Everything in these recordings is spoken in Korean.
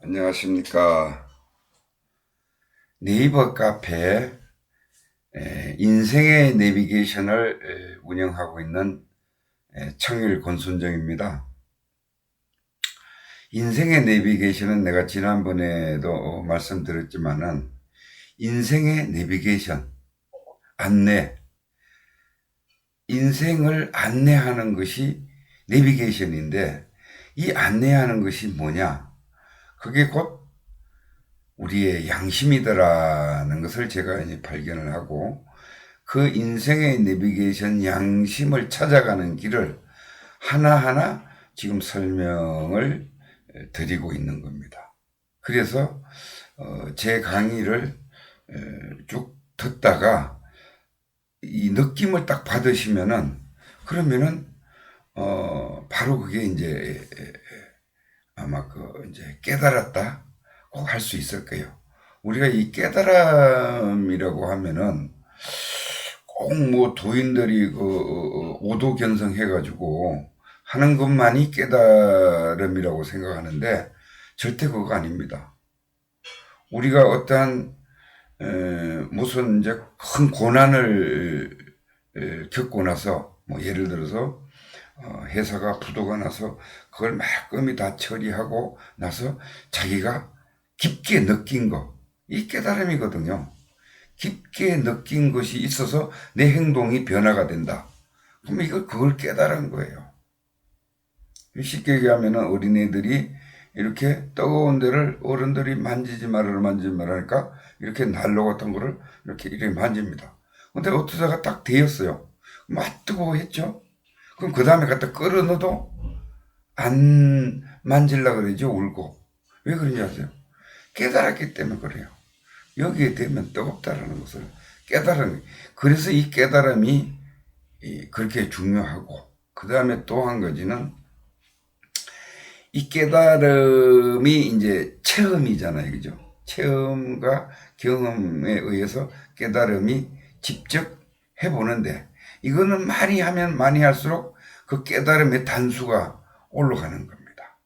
안녕하십니까. 네이버 카페 에, 인생의 내비게이션을 에, 운영하고 있는 에, 청일 권순정입니다. 인생의 내비게이션은 내가 지난번에도 말씀드렸지만은 인생의 내비게이션, 안내, 인생을 안내하는 것이 내비게이션인데 이 안내하는 것이 뭐냐? 그게 곧 우리의 양심이더라는 것을 제가 이제 발견을 하고 그 인생의 내비게이션 양심을 찾아가는 길을 하나하나 지금 설명을 드리고 있는 겁니다. 그래서 어, 제 강의를 에, 쭉 듣다가 이 느낌을 딱 받으시면은 그러면은 어 바로 그게 이제 에, 아마 그 이제 깨달았다 꼭 할 수 있을 거예요. 우리가 이 깨달음이라고 하면은 꼭 뭐 도인들이 그 어, 오도 견성해가지고 하는 것만이 깨달음이라고 생각하는데 절대 그거 아닙니다. 우리가 어떠한 에, 무슨 이제 큰 고난을 에, 겪고 나서 뭐 예를 들어서 어, 회사가 부도가 나서 그걸 말끔히 다 처리하고 나서 자기가 깊게 느낀 거, 이 깨달음이거든요. 깊게 느낀 것이 있어서 내 행동이 변화가 된다. 그럼 이거 그걸 깨달은 거예요. 쉽게 얘기하면 어린애들이 이렇게 뜨거운 데를 어른들이 만지지 말아라 만지지 말라니까 이렇게 난로 같은 거를 이렇게 이렇게 만집니다. 근데 어떠다가 딱 데였어요. 막 뜨거워했죠. 그럼 그 다음에 갖다 끌어 넣어도 안 만질라 그러죠. 울고. 왜 그런지 아세요? 깨달았기 때문에 그래요. 여기에 되면 뜨겁다라는 것을 깨달은, 그래서 이 깨달음이 그렇게 중요하고, 그 다음에 또 한 가지는 이 깨달음이 이제 체험이잖아요. 그죠? 체험과 경험에 의해서 깨달음이 직접 해보는데, 이거는 많이 하면 많이 할수록 그 깨달음의 단수가 올라가는 겁니다.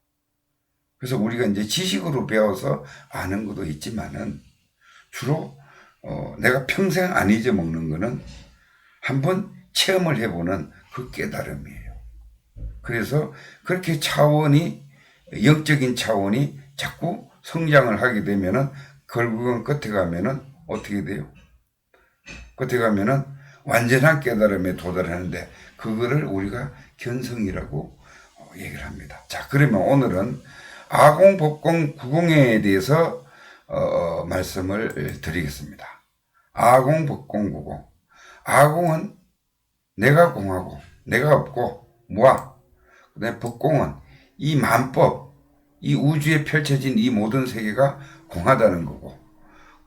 그래서 우리가 이제 지식으로 배워서 아는 것도 있지만은 주로 어, 내가 평생 안 잊어먹는 거는 한번 체험을 해보는 그 깨달음이에요. 그래서 그렇게 차원이 영적인 차원이 자꾸 성장을 하게 되면은 결국은 끝에 가면은 어떻게 돼요? 끝에 가면은 완전한 깨달음에 도달하는데 그거를 우리가 견성이라고 얘기를 합니다. 자, 그러면 오늘은 아공, 법공, 구공에 대해서 어, 말씀을 드리겠습니다. 아공, 법공, 구공. 아공은 내가 공하고 내가 없고 무아. 그다음에 법공은 이 만법, 이 우주에 펼쳐진 이 모든 세계가 공하다는 거고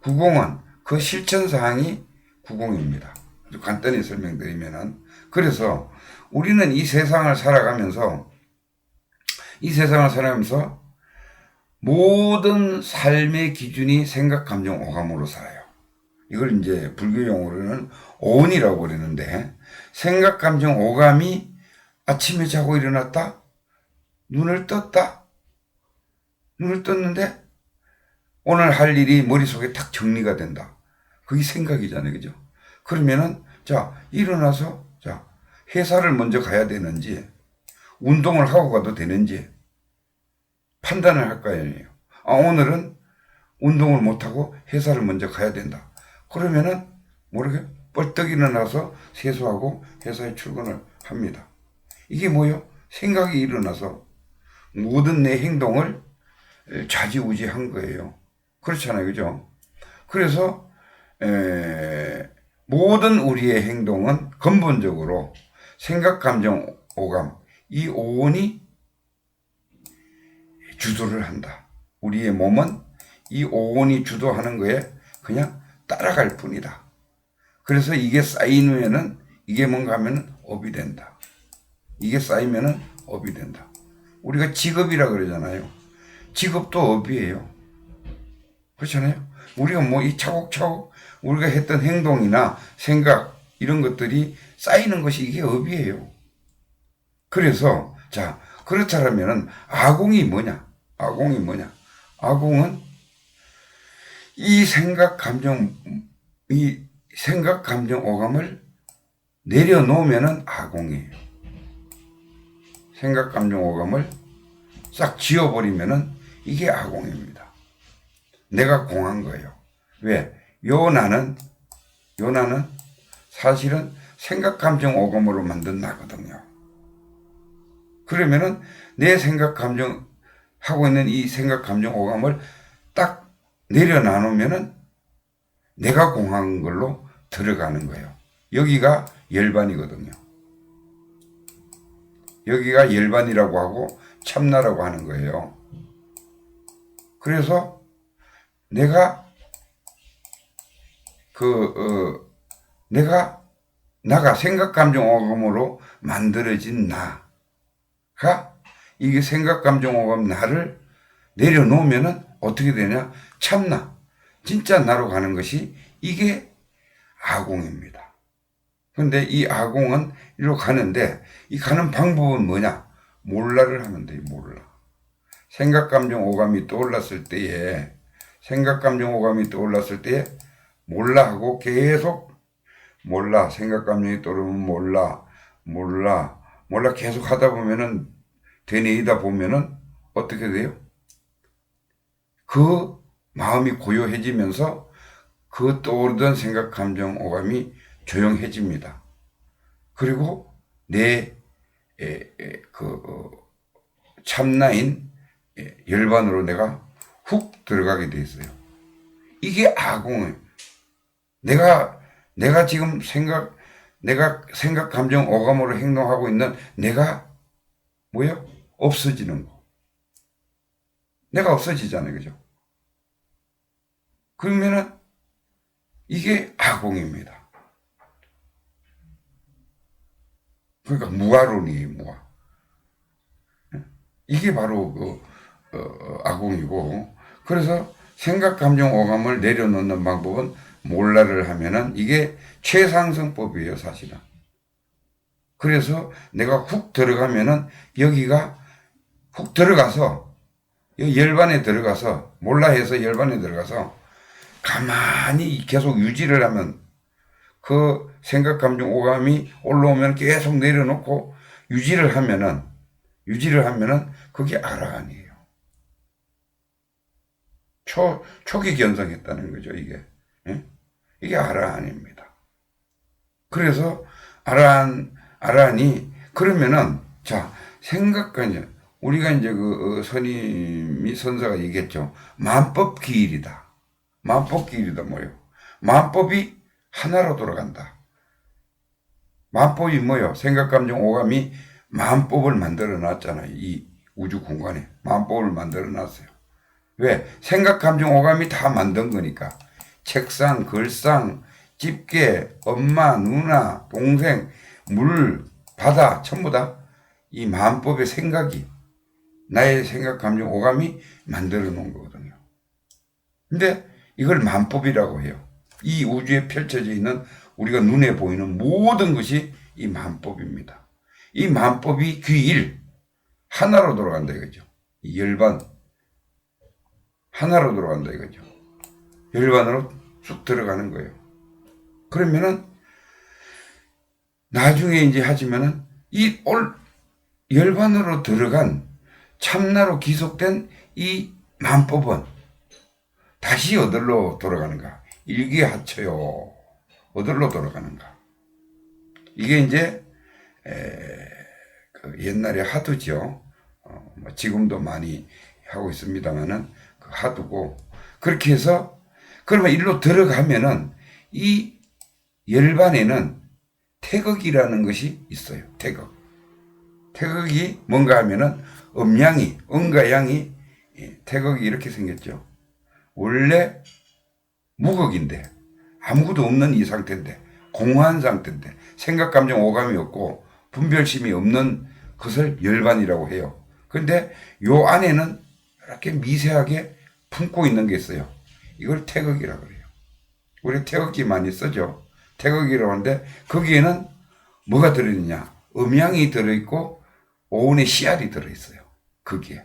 구공은 그 실천 사항이 구공입니다. 간단히 설명드리면은 그래서 우리는 이 세상을 살아가면서 이 세상을 살아가면서 모든 삶의 기준이 생각, 감정, 오감으로 살아요. 이걸 이제 불교 용어로는 오온이라고 그러는데 생각, 감정, 오감이 아침에 자고 일어났다? 눈을 떴다? 눈을 떴는데 오늘 할 일이 머릿속에 탁 정리가 된다. 그게 생각이잖아요. 그죠? 그러면은 자, 일어나서 자, 회사를 먼저 가야 되는지 운동을 하고 가도 되는지 판단을 할 거 아니에요. 아, 오늘은 운동을 못하고 회사를 먼저 가야 된다. 그러면은 모르게 뻘떡 일어나서 세수하고 회사에 출근을 합니다. 이게 뭐요? 생각이 일어나서 모든 내 행동을 좌지우지한 거예요. 그렇잖아요. 그죠? 그래서 에, 모든 우리의 행동은 근본적으로 생각, 감정, 오감, 이 오온이 주도를 한다. 우리의 몸은 이 오온이 주도하는 거에 그냥 따라갈 뿐이다. 그래서 이게 쌓이면은 이게 뭔가 하면은 업이 된다. 이게 쌓이면은 업이 된다. 우리가 직업이라 그러잖아요. 직업도 업이에요. 그렇잖아요. 우리가 뭐 이 차곡차곡 우리가 했던 행동이나 생각 이런 것들이 쌓이는 것이 이게 업이에요. 그래서 자 그렇다면 아공이 뭐냐? 아공이 뭐냐? 아공은 이 생각 감정 이 생각 감정 오감을 내려놓으면은 아공이에요. 생각 감정 오감을 싹 지워버리면은 이게 아공입니다. 내가 공한 거예요. 왜? 요 나는 요 나는 사실은 생각 감정 오감으로 만든 나거든요. 그러면은 내 생각 감정 하고 있는 이 생각 감정 오감을 딱 내려놔놓으면은 내가 공한 걸로 들어가는 거예요. 여기가 열반이거든요. 여기가 열반이라고 하고 참나라고 하는 거예요. 그래서 내가 그 어, 내가 나가 생각 감정 오감으로 만들어진 나가? 이게 생각 감정 오감 나를 내려놓으면은 어떻게 되냐? 참나. 진짜 나로 가는 것이 이게 아공입니다. 근데 이 아공은 이리로 가는데 이 가는 방법은 뭐냐? 몰라를 하면 돼요 몰라. 생각 감정 오감이 떠올랐을 때에 생각 감정 오감이 떠올랐을 때에 몰라 하고 계속 몰라 생각 감정이 떠오르면 몰라 몰라 몰라 계속 하다 보면은 되뇌이다 보면은 어떻게 돼요? 그 마음이 고요해지면서 그 떠오르던 생각 감정 오감이 조용해집니다. 그리고 내 그 참나인 에, 열반으로 내가 훅 들어가게 돼 있어요. 이게 아공을 내가 내가 지금 생각 내가 생각 감정 오감으로 행동하고 있는 내가 뭐요? 없어지는 거. 내가 없어지잖아요. 그죠? 그러면은 이게 아공입니다. 그러니까 무아론이 무아. 이게 바로 그 어, 아공이고 그래서 생각 감정 오감을 내려놓는 방법은 몰라를 하면은 이게 최상승법이에요 사실은. 그래서 내가 훅 들어가면은 여기가 훅 들어가서 이 열반에 들어가서 몰라 해서 열반에 들어가서 가만히 계속 유지를 하면 그 생각 감정 오감이 올라오면 계속 내려놓고 유지를 하면은 유지를 하면은 그게 아라한이에요. 초 초기 견성했다는 거죠 이게 예? 이게 아라한입니다. 그래서 아라한 아라한이 그러면은 자 생각까지 우리가 이제 그 어, 선임이 선사가 얘기했죠 만법 기일이다. 만법 기일이다 뭐요? 만법이 하나로 돌아간다. 만법이 뭐요? 생각 감정 오감이 만법을 만들어 놨잖아요. 이 우주 공간에 만법을 만들어 놨어요. 왜? 생각 감정 오감이 다 만든 거니까. 책상, 글상, 집게, 엄마, 누나, 동생, 물, 바다 전부 다이 만법의 생각이 나의 생각, 감정, 오감이 만들어 놓은 거거든요. 근데 이걸 만법이라고 해요. 이 우주에 펼쳐져 있는 우리가 눈에 보이는 모든 것이 이 만법입니다. 이 만법이 귀일 하나로 돌아간다 이거죠. 이 열반 하나로 돌아간다 이거죠. 열반으로 쑥 들어가는 거예요. 그러면은 나중에 이제 하지만은 이 올 열반으로 들어간 참나로 기속된 이 만법은 다시 어디로 돌아가는가? 일기하쳐요. 어디로 돌아가는가? 이게 이제 에, 그 옛날에 하두죠. 어, 뭐 지금도 많이 하고 있습니다만은 그 하두고 그렇게 해서 그러면 일로 들어가면은 이 열반에는 태극이라는 것이 있어요. 태극. 태극이 뭔가 하면은 음양이 음과 양이 예, 태극이 이렇게 생겼죠. 원래 무극인데 아무것도 없는 이 상태인데 공허한 상태인데 생각 감정 오감이 없고 분별심이 없는 것을 열반이라고 해요. 그런데 요 안에는 이렇게 미세하게 품고 있는 게 있어요. 이걸 태극이라고 그래요. 우리 태극기 많이 쓰죠. 태극이라고 하는데 거기에는 뭐가 들어있느냐? 음양이 들어있고 오운의 씨알이 들어있어요. 거기에.